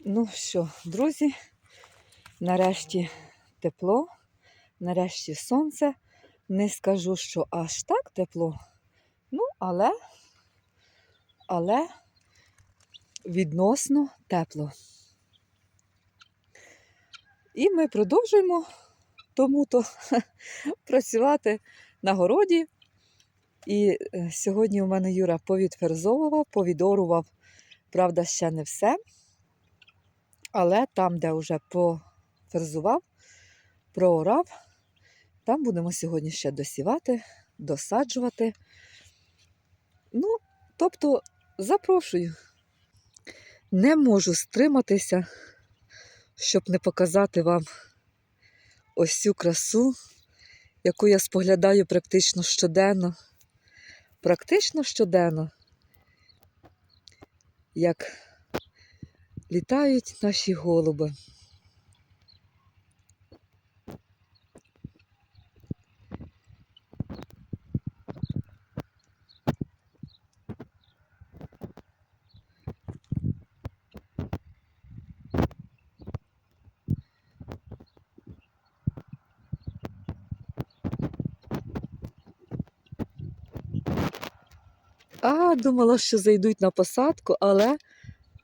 Ну що, друзі, нарешті тепло, нарешті сонце. Не скажу, що аж так тепло. Ну, але, але відносно тепло. І ми продовжуємо тому-то працювати на городі. І е, сьогодні у мене Юра повідферзовував, повідорував, правда, ще не все. Але там, де вже поферзував, проорав, там будемо сьогодні ще досівати, досаджувати. Ну, тобто, запрошую. Не можу стриматися, щоб не показати вам ось цю красу, яку я споглядаю практично щоденно. Практично щоденно, як літають наші голуби. А, думала, що зайдуть на посадку, але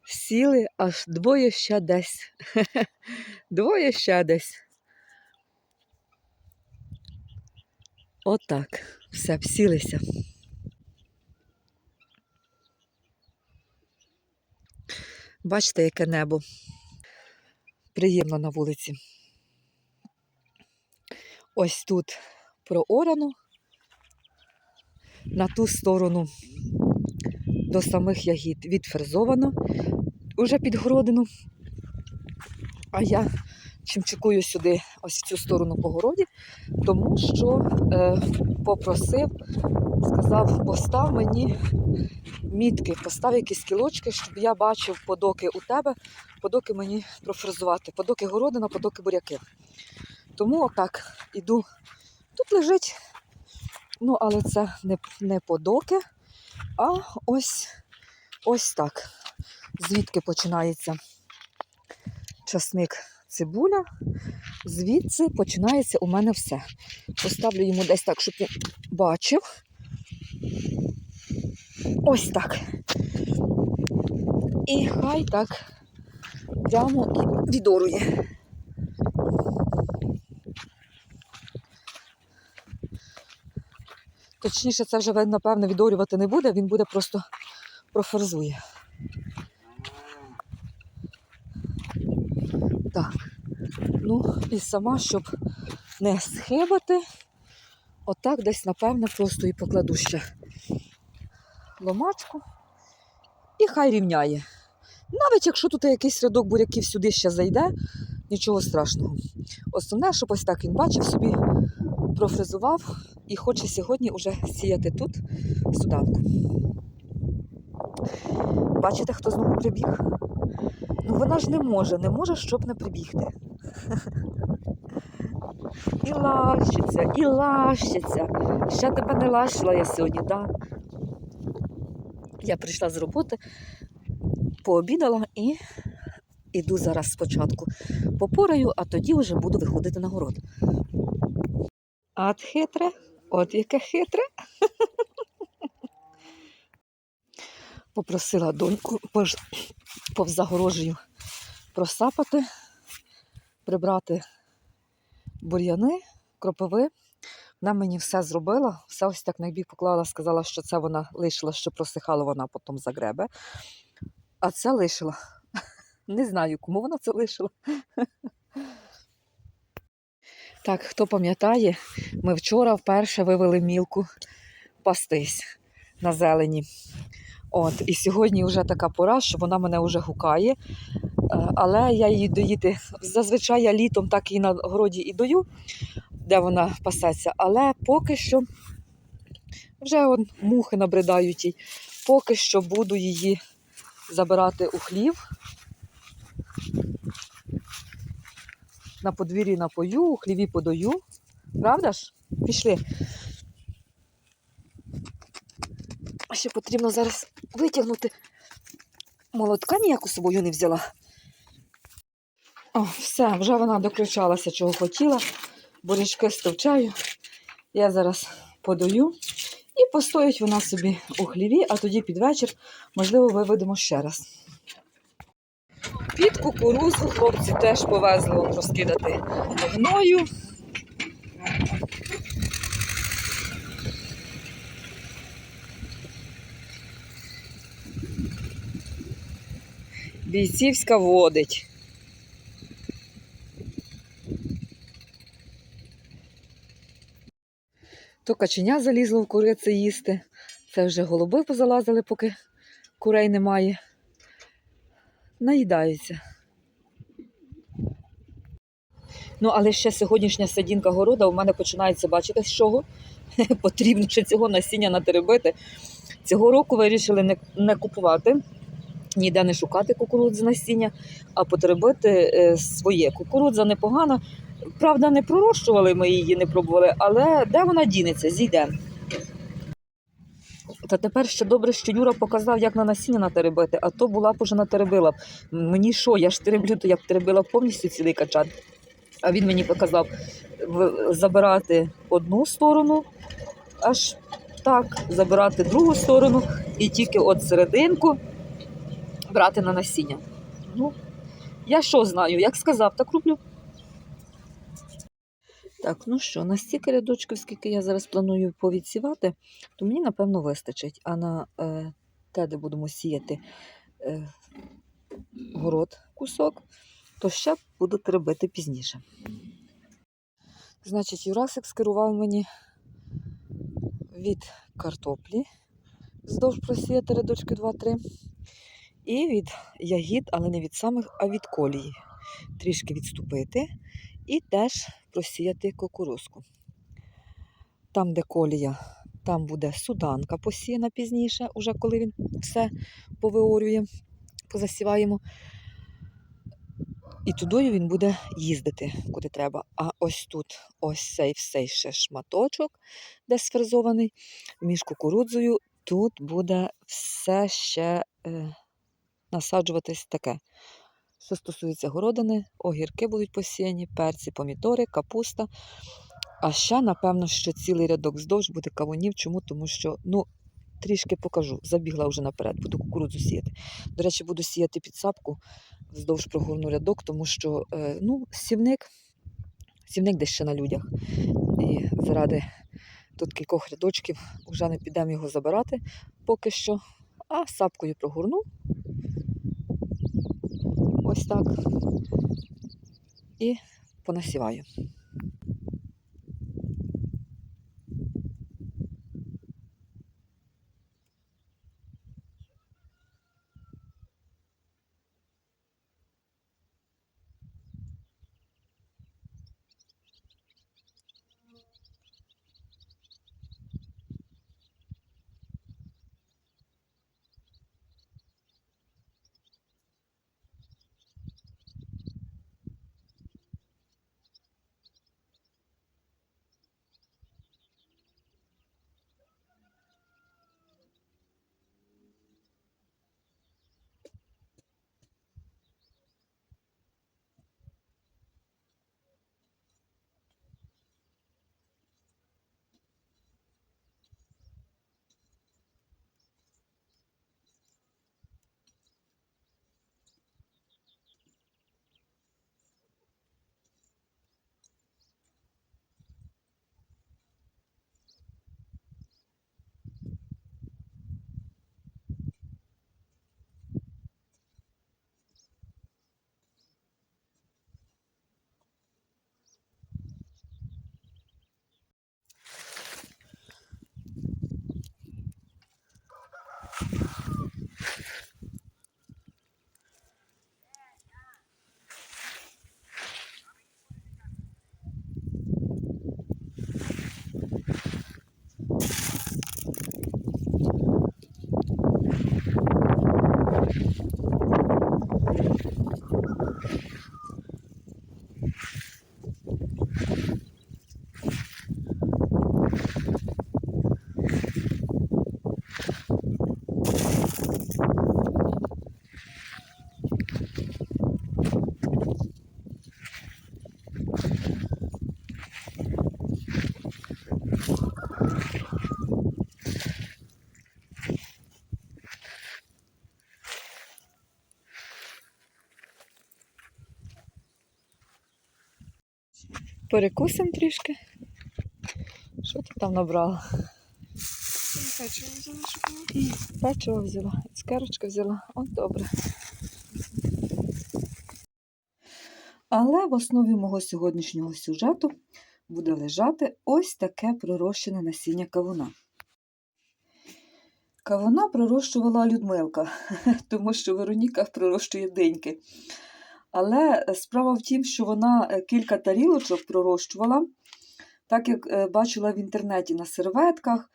сіли аж двоє ще десь. Двоє ще десь. Отак. Все, всілися. Бачите, яке небо. Приємно на вулиці. Ось тут проорано, на ту сторону до самих ягід відферзовано уже під городину. А я чимчикую сюди, ось цю сторону по городі, тому що е, попросив, сказав, постав мені мітки, постав якісь кілочки, щоб я бачив подоки у тебе, подоки мені профрезувати, подоки городина, подоки буряки. Тому отак іду. Тут лежить, ну, але це не, не подоки, а ось, ось так. Звідки починається часник цибуля, звідси починається у мене все. Поставлю йому десь так, щоб він бачив. Ось так. І хай так прямо відорує. Точніше, це вже, напевно, відорювати не буде, він буде просто проферзує. Так. Ну, і сама, щоб не схибати, отак десь, напевно, просто і покладу ще ломачку. І хай рівняє. Навіть якщо тут якийсь рядок буряків сюди ще зайде, нічого страшного. Основне, щоб ось так він бачив собі, профрезував і хоче сьогодні вже сіяти тут суданку. Бачите, хто знову прибіг? Ну вона ж не може, не може, щоб не прибігти. І лащиться, і лащиться. Ще тебе не лащила я сьогодні, так? Да? Я прийшла з роботи, пообідала і іду зараз спочатку попораю, а тоді вже буду виходити на город. От хитре, от яке хитре. Попросила доньку повз загорожею просапати, прибрати бур'яни, кропиви. Вона мені все зробила, все ось так на бік поклала, сказала, що це вона лишила, що просихала вона потім загребе. А це лишила. Не знаю, кому вона це лишила. Так, хто пам'ятає, ми вчора вперше вивели мілку пастись на зелені. От, І сьогодні вже така пора, що вона мене вже гукає. Е, Але я її доїти. Зазвичай я літом так і на городі і дою, де вона пасеться. Але поки що вже он, мухи набридають їй. Поки що буду її забирати у хлів. На подвір'ї напою, у хліві подаю. Правда ж? Пішли. Ще потрібно зараз витягнути. Молотка ніяку собою не взяла. О, все, вже вона докричалася, чого хотіла. Бурячки стовчаю. Я зараз подаю. І постоїть вона собі у хліві, а тоді під вечір, можливо, виведемо ще раз. Під кукурузу хлопці теж повезли вам розкидати гною. Бійцівська водить. То каченя залізло в курице їсти. Це вже голуби позалазили, поки курей немає. Наїдаються. Ну, але ще сьогоднішня садінка города у мене починається, бачите, з чого? Потрібно ще цього насіння натеребити. Цього року вирішили не, не купувати, ніде не шукати кукурудзи насіння, а потеребити е, своє. Кукурудза непогана. Правда, не пророщували ми її, не пробували, але де вона дінеться, зійде. Та тепер ще добре, що Юра показав, як на насіння натеребити, а то була б уже натеребила. б. Мені що, я ж тереблю, то я б теребила повністю цілий качан. А він мені показав забирати одну сторону, аж так, забирати другу сторону і тільки от серединку брати на насіння. Ну, я що знаю, як сказав, так роблю. Так, ну що, на стільки рядочків, скільки я зараз планую повідсівати, то мені, напевно, вистачить. А на е, те, де будемо сіяти е, город кусок, то ще буду теребити пізніше. Значить, Юрасик скерував мені від картоплі вздовж просіяти рядочки 2-3. І від ягід, але не від самих, а від колії. Трішки відступити і теж просіяти кукурузку. Там, де колія, там буде суданка посіяна пізніше, уже коли він все повиорює, позасіваємо. І тудою він буде їздити, куди треба. А ось тут, ось цей всей ще шматочок, де сфрезований, між кукурудзою, тут буде все ще е, насаджуватись таке. Що стосується городини, огірки будуть посіяні, перці, помідори, капуста. А ще, напевно, що цілий рядок вздовж буде кавунів. Чому? Тому що, ну, трішки покажу. Забігла вже наперед, буду кукурудзу сіяти. До речі, буду сіяти підсапку вздовж прогорну рядок, тому що е, ну, сівник, сівник десь ще на людях. І заради тут кількох рядочків вже не підемо його забирати поки що. А сапкою прогорну. Ось так. І понасіваю. Перекусимо трішки. Що ти там набрала? Печиво взяла шоколад. Печиво взяла, цукерочка взяла. От добре. Але в основі мого сьогоднішнього сюжету буде лежати ось таке пророщене насіння кавуна. Кавуна пророщувала Людмилка, тому що Вероніка пророщує деньки. Але справа в тім, що вона е, кілька тарілочок пророщувала, так як е, бачила в інтернеті на серветках.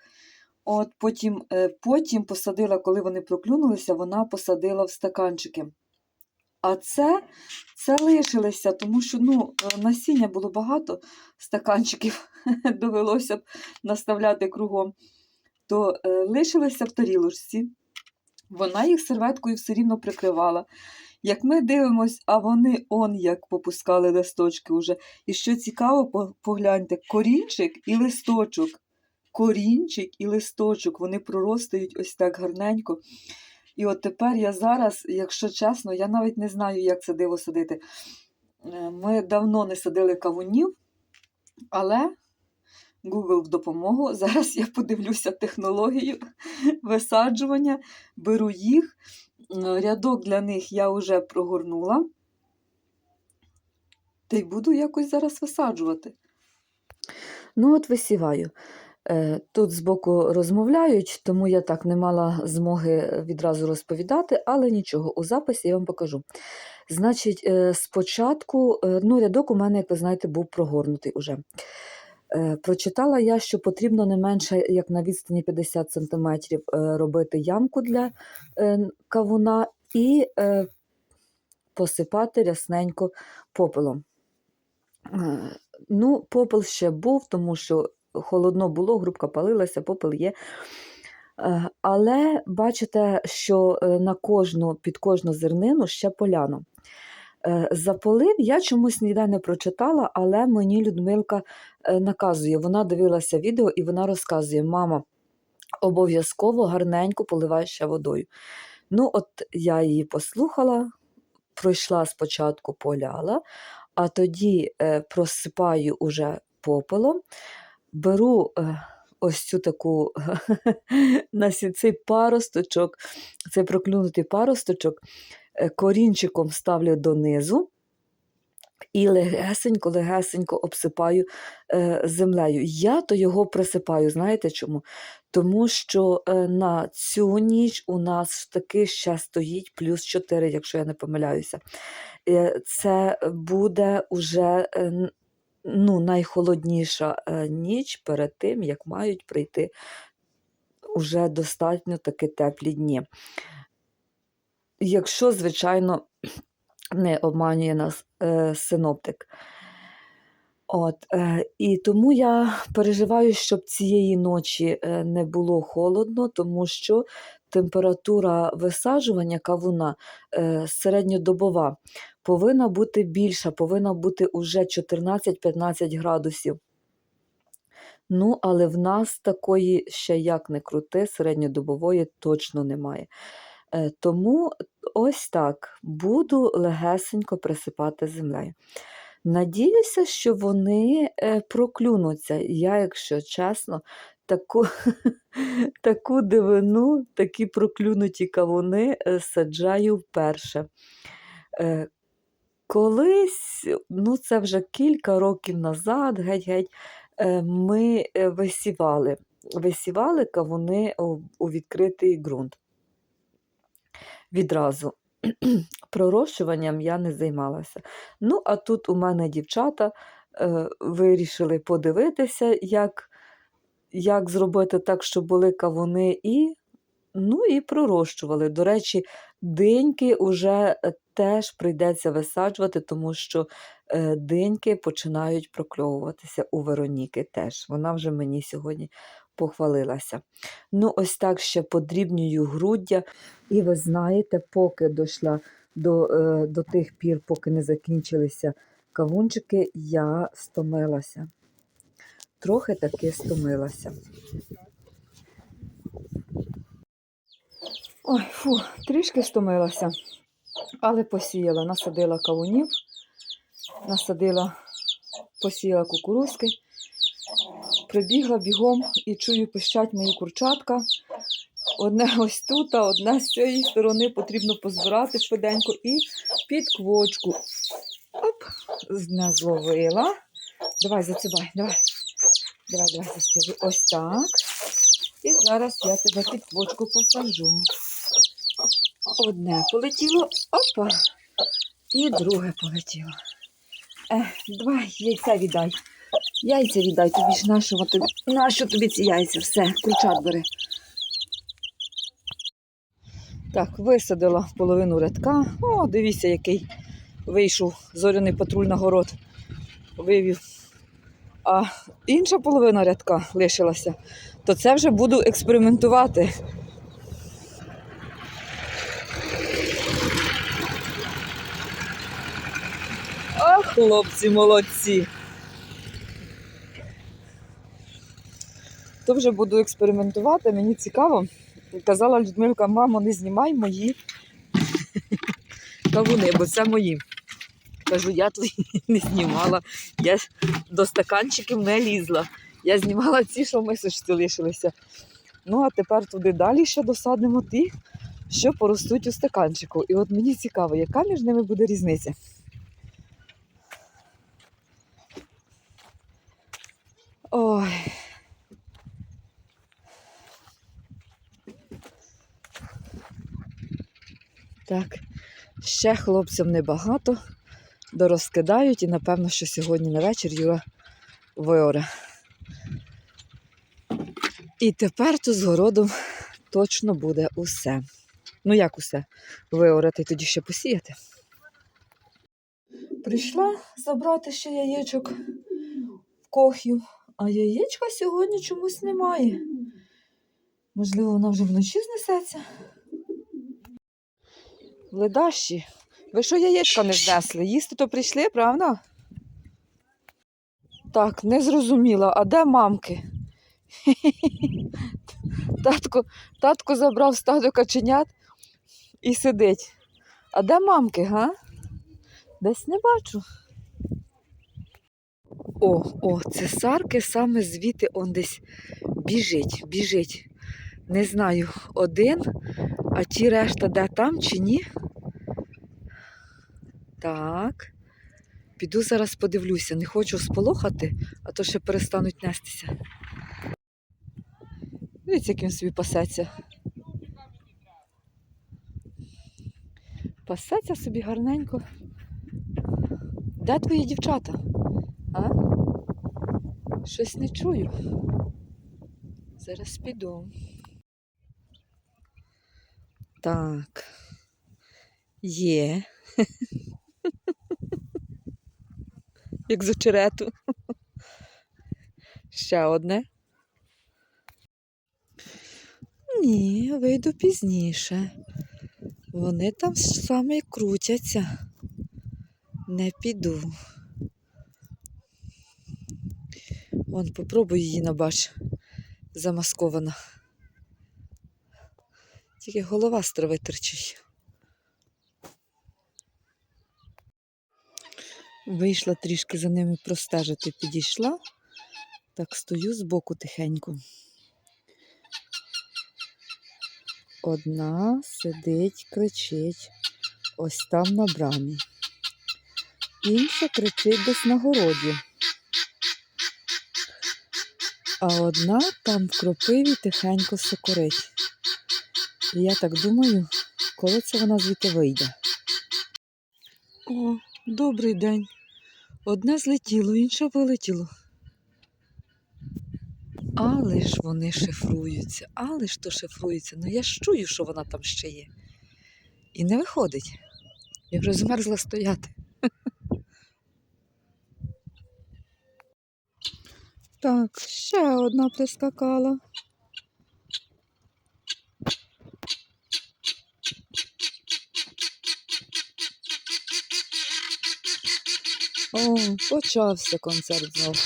От потім, е, потім посадила, коли вони проклюнулися, вона посадила в стаканчики. А це, це лишилося, тому що ну, е, насіння було багато, стаканчиків довелося б наставляти кругом. То е, лишилися в тарілочці. Вона їх серветкою все рівно прикривала. Як ми дивимось, а вони он як попускали листочки уже. І що цікаво, погляньте, корінчик і листочок. Корінчик і листочок, вони проростають ось так гарненько. І от тепер я зараз, якщо чесно, я навіть не знаю, як це диво садити. Е, Ми давно не садили кавунів, але Google в допомогу. Зараз я подивлюся технологію висаджування, беру їх. Е, Рядок для них я вже прогорнула. Та й буду якось зараз висаджувати. Ну, от висіваю. Е, Тут збоку розмовляють, тому я так не мала змоги відразу розповідати, але нічого, у записі я вам покажу. Значить, е, спочатку, ну, рядок у мене, як ви знаєте, був прогорнутий уже. Е, Прочитала я, що потрібно не менше, як на відстані 50 см робити ямку для е, кавуна і е, посипати рясненько попелом. Е, Ну, попел ще був, тому що холодно було, грубка палилася, попел є. Е, Але бачите, що е, на кожну, під кожну зернину ще поляну. Е, Заполив я чомусь ніде не прочитала, але мені Людмилка е, наказує. Вона дивилася відео і вона розказує: мама, обов'язково гарненько поливай ще водою. Ну, от я її послухала, пройшла спочатку, поляла, а тоді е, просипаю уже попелом, беру ось цю таку цей паросточок, цей проклюнутий паросточок, корінчиком ставлю донизу. І легесенько, легесенько обсипаю е, землею. Я то його присипаю, знаєте чому? Тому що е, на цю ніч у нас таки ще стоїть плюс 4, якщо я не помиляюся. Е, це буде уже е, ну, найхолодніша е, ніч перед тим, як мають прийти уже достатньо таки теплі дні. Якщо, звичайно, не обманює нас е, синоптик. От, е, і тому я переживаю, щоб цієї ночі е, не було холодно, тому що температура висаджування кавуна е, середньодобова повинна бути більша, повинна бути уже 14-15 градусів. Ну, але в нас такої ще як не крути, середньодобової точно немає. Е, Тому ось так буду легесенько присипати землею. Надіюся, що вони е, проклюнуться. Я, якщо чесно, таку, таку дивину, такі проклюнуті кавуни е, саджаю вперше. Колись, ну це вже кілька років назад, геть-геть, ми висівали. Висівали кавуни у відкритий ґрунт. Відразу. Пророщуванням я не займалася. Ну, а тут у мене дівчата е, вирішили подивитися, як, як зробити так, щоб були кавуни, і, ну, і пророщували. До речі, диньки вже е, теж прийдеться висаджувати, тому що е, диньки починають прокльовуватися у Вероніки теж. Вона вже мені сьогодні похвалилася. Ну, ось так ще подрібнюю груддя. І ви знаєте, поки дійшла до, е, до тих пір, поки не закінчилися кавунчики, я стомилася. Трохи таки стомилася. Ой, фу, трішки стомилася, але посіяла, насадила кавунів, насадила посіяла кукурузки. Прибігла бігом і чую, пищать мої курчатка. Одне ось тут, а одне з цієї сторони потрібно позбирати швиденько і під квочку. Оп, не зловила. Давай, зацибай, давай. Давай, давай, зацибай. Ось так. І зараз я тебе під квочку посаджу. Одне полетіло, опа. І друге полетіло. Ех, давай, яйця віддай. Яйця віддай, тобі ж нашого тобі. Нащо тобі ці яйця? Все, курчат бери. Так, висадила половину рядка. О, дивіться, який вийшов зоряний патруль на город. Вивів. А інша половина рядка лишилася. То це вже буду експериментувати. А, хлопці молодці. То вже буду експериментувати, мені цікаво. Казала Людмилка, мамо, не знімай мої кавуни, бо це мої. Кажу, я твої не знімала. Я до стаканчиків не лізла. Я знімала ці, що в мисочці лишилися. Ну, а тепер туди далі ще досадимо ті, що поростуть у стаканчику. І от мені цікаво, яка між ними буде різниця. Ой. Так, ще хлопцям небагато, дорозкидають і напевно, що сьогодні на вечір Юра виоре. І тепер тут з городом точно буде усе. Ну як усе? Виорати і тоді ще посіяти. Прийшла забрати ще яєчок в кохів, а яєчка сьогодні чомусь немає. Можливо, вона вже вночі знесеться. Ледащі, ви що яєчка не знесли? Їсти то прийшли, правда? Так, не зрозуміла, а де мамки? Татко, татко забрав стадо каченят і сидить. А де мамки, га? Десь не бачу. О, о, цесарки саме звідти он десь біжить, біжить. Не знаю, один, а ті решта де там чи ні? Так. Піду зараз подивлюся, не хочу сполохати, а то ще перестануть нестися. Дивіться, як він собі пасеться. Пасеться собі гарненько. Де твої дівчата? А? Щось не чую. Зараз піду. Так. Є. Як з очерету. Ще одне. Ні, вийду пізніше. Вони там саме крутяться. Не піду. Вон, попробуй її набач. Замаскована. Тільки голова з трави терчить. Вийшла трішки за ними простежити, підійшла. Так стою збоку тихенько. Одна сидить, кричить ось там на брамі. Інша кричить десь на городі. А одна там в кропиві тихенько сокорить. І я так думаю, коли це вона звідти вийде. О, добрий день. Одне злетіло, інше вилетіло. Але ж вони шифруються, але ж то шифруються. Ну я ж чую, що вона там ще є. І не виходить. Я вже змерзла стояти. Так, ще одна прискакала. О, почався концерт знов.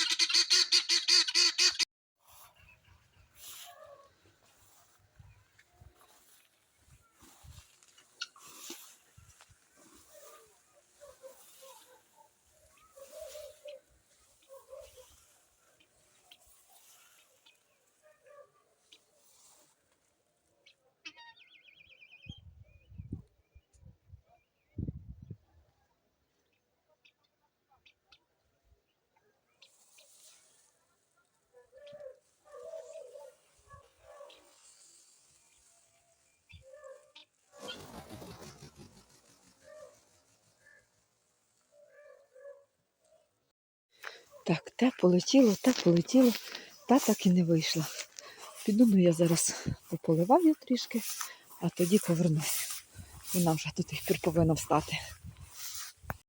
Так, те полетіло, те полетіло, та так і не вийшла. Піду ну я зараз пополиваю трішки, а тоді повернусь. Вона вже до тих пір повинна встати.